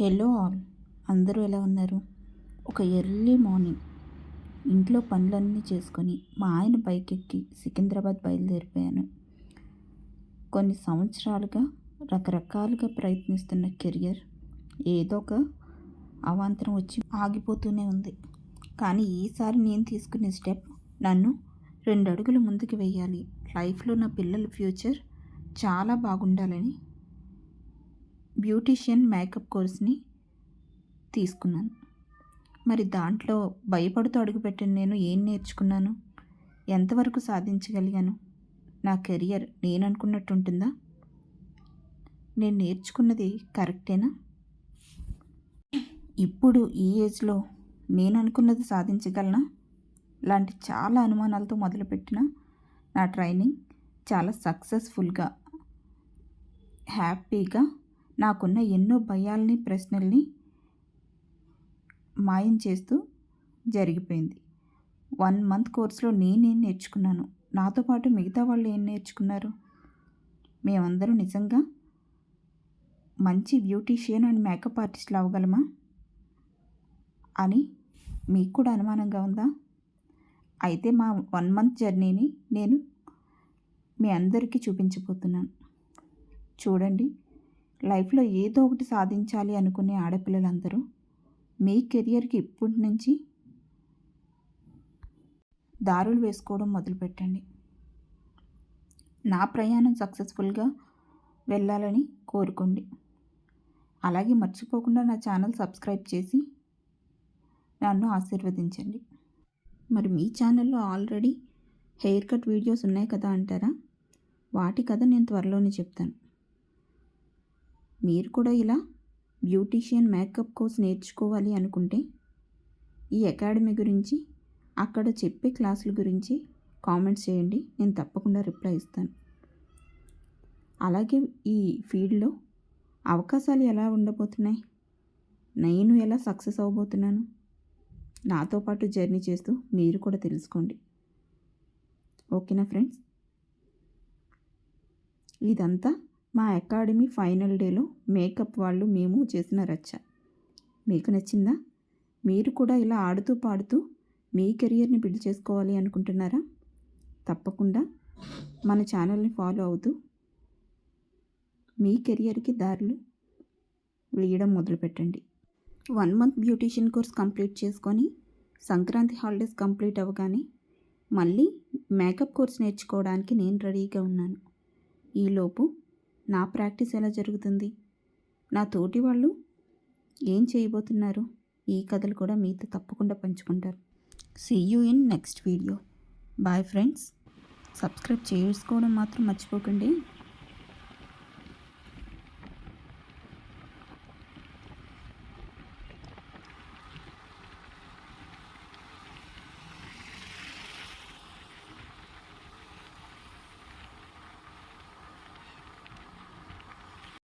Hello all. అందరూ ఎలా ఉన్నారు? ఒక ఎర్లీ మార్నింగ్ ఇంట్లో పనులన్నీ చేసుకొని మా ఆయన బైక్ ఎక్కి సికింద్రాబాద్ బయలుదేరిపోయాను. కొన్ని సంవత్సరాలుగా రకరకాలుగా ప్రయత్నిస్తున్న కెరియర్ ఏదో ఒక అవాంతరం వచ్చి ఆగిపోతూనే ఉంది. కానీ ఈసారి నేను తీసుకునే స్టెప్ నన్ను రెండు అడుగులు ముందుకు వెయ్యాలి లైఫ్లో నా పిల్లల ఫ్యూచర్ చాలా బాగుండాలని బ్యూటీషియన్ మేకప్ కోర్స్ని తీసుకున్నాను. మరి దాంట్లో భయపడుతూ అడుగుపెట్టిన నేను ఏం నేర్చుకున్నాను? ఎంతవరకు సాధించగలిగాను? నా కెరియర్ నేను అనుకున్నట్టు ఉంటుందా నేను నేర్చుకున్నది కరెక్టేనా? ఇప్పుడు ఈ ఏజ్లో నేను అనుకున్నది సాధించగలనా? లాంటి చాలా అనుమానాలతో మొదలుపెట్టిన నా ట్రైనింగ్ చాలా సక్సెస్ఫుల్గా హ్యాపీగా నాకున్న ఎన్నో భయాల్ని ప్రశ్నల్ని మాయం చేస్తూ జరిగిపోయింది. వన్ మంత్ కోర్సులో నేనేం నేర్చుకున్నాను? నాతో పాటు మిగతా వాళ్ళు ఏం నేర్చుకున్నారు? మేమందరం నిజంగా మంచి బ్యూటీషియన్ అండ్ మేకప్ ఆర్టిస్ట్లు అవ్వగలమా? అని మీకు కూడా అనుమానంగా ఉందా? అయితే మా వన్ మంత్ జర్నీని నేను మీ అందరికీ చూపించబోతున్నాను. చూడండి. లైఫ్లో ఏదో ఒకటి సాధించాలి అనుకునే ఆడపిల్లలందరూ మీ కెరియర్కి ఇప్పటి నుంచి దారులు వేసుకోవడం మొదలుపెట్టండి. నా ప్రయాణం సక్సెస్ఫుల్గా వెళ్ళాలని కోరుకోండి. అలాగే మర్చిపోకుండా నా ఛానల్ సబ్స్క్రైబ్ చేసి నన్ను ఆశీర్వదించండి. మరి మీ ఛానల్లో ఆల్రెడీ హెయిర్ కట్ వీడియోస్ ఉన్నాయి కదా అంటారా? వాటి కథ నేను త్వరలోనే చెప్తాను. మీరు కూడా ఇలా బ్యూటీషియన్ మేకప్ కోర్స్ నేర్చుకోవాలి అనుకుంటే ఈ అకాడమీ గురించి అక్కడ చెప్పే క్లాసుల గురించి కామెంట్స్ చేయండి. నేను తప్పకుండా రిప్లై ఇస్తాను. అలాగే ఈ ఫీల్డ్లో అవకాశాలు ఎలా ఉండబోతున్నాయి? నేను ఎలా సక్సెస్ అవ్వబోతున్నాను నాతో పాటు జర్నీ చేస్తూ మీరు కూడా తెలుసుకోండి. ఓకేనా ఫ్రెండ్స్? ఇదంతా మా అకాడమీ ఫైనల్ డేలో మేకప్ వాళ్ళు మేము చేసిన రచ్చ. మీకు నచ్చిందా? మీరు కూడా ఇలా ఆడుతూ పాడుతూ మీ కెరియర్ని బిల్డ్ చేసుకోవాలి అనుకుంటున్నారా? తప్పకుండా మన ఛానల్ని ఫాలో అవుతూ మీ కెరియర్కి దారులు వేయడం మొదలుపెట్టండి. One month beautician course complete చేసుకొని సంక్రాంతి హాలిడేస్ కంప్లీట్ అవ్వగానే మళ్ళీ మేకప్ కోర్స్ నేర్చుకోవడానికి నేను రెడీగా ఉన్నాను. ఈలోపు నా ప్రాక్టీస్ ఎలా జరుగుతుంది? నా తోటి వాళ్ళు ఏం చేయబోతున్నారు? ఈ కథలు కూడా మీతో తప్పకుండా పంచుకుంటారు. See you in next video bye friends subscribe చేసుకోవడం మాత్రం మర్చిపోకండి.